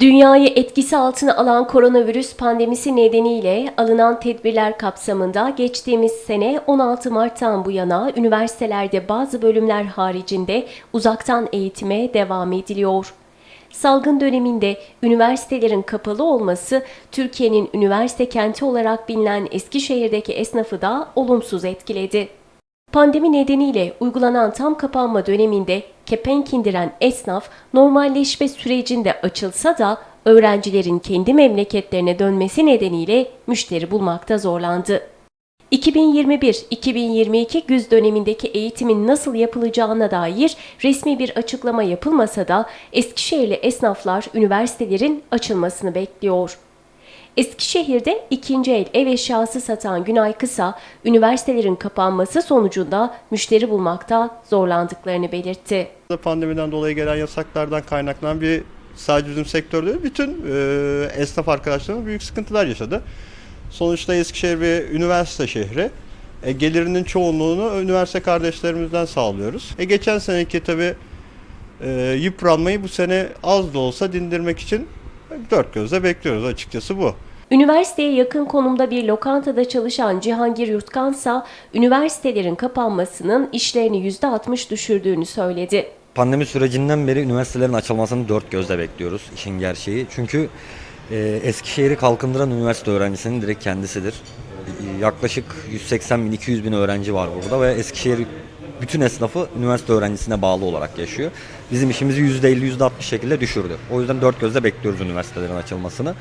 Dünyayı etkisi altına alan koronavirüs pandemisi nedeniyle alınan tedbirler kapsamında geçtiğimiz sene 16 Mart'tan bu yana üniversitelerde bazı bölümler haricinde uzaktan eğitime devam ediliyor. Salgın döneminde üniversitelerin kapalı olması Türkiye'nin üniversite kenti olarak bilinen Eskişehir'deki esnafı da olumsuz etkiledi. Pandemi nedeniyle uygulanan tam kapanma döneminde kepenk indiren esnaf normalleşme sürecinde açılsa da öğrencilerin kendi memleketlerine dönmesi nedeniyle müşteri bulmakta zorlandı. 2021-2022 güz dönemindeki eğitimin nasıl yapılacağına dair resmi bir açıklama yapılmasa da Eskişehirli esnaflar üniversitelerin açılmasını bekliyor. Eskişehir'de ikinci el ev eşyası satan Günay Kısa, üniversitelerin kapanması sonucunda müşteri bulmakta zorlandıklarını belirtti. Pandemiden dolayı gelen yasaklardan kaynaklanan bir sadece bizim sektörde bütün e, esnaf arkadaşlarımız büyük sıkıntılar yaşadı. Sonuçta Eskişehir bir üniversite şehri. E, gelirinin çoğunluğunu üniversite kardeşlerimizden sağlıyoruz. E, geçen seneki tabi e, yıpranmayı bu sene az da olsa dindirmek için dört gözle bekliyoruz açıkçası bu. Üniversiteye yakın konumda bir lokantada çalışan Cihangir Yurtkansa, üniversitelerin kapanmasının işlerini %60 düşürdüğünü söyledi. Pandemi sürecinden beri üniversitelerin açılmasını dört gözle bekliyoruz işin gerçeği. Çünkü e, Eskişehir'i kalkındıran üniversite öğrencisinin direkt kendisidir. E, yaklaşık 180 bin 200 bin öğrenci var burada ve Eskişehir bütün esnafı üniversite öğrencisine bağlı olarak yaşıyor. Bizim işimizi %50 %60 şekilde düşürdü. O yüzden dört gözle bekliyoruz üniversitelerin açılmasını.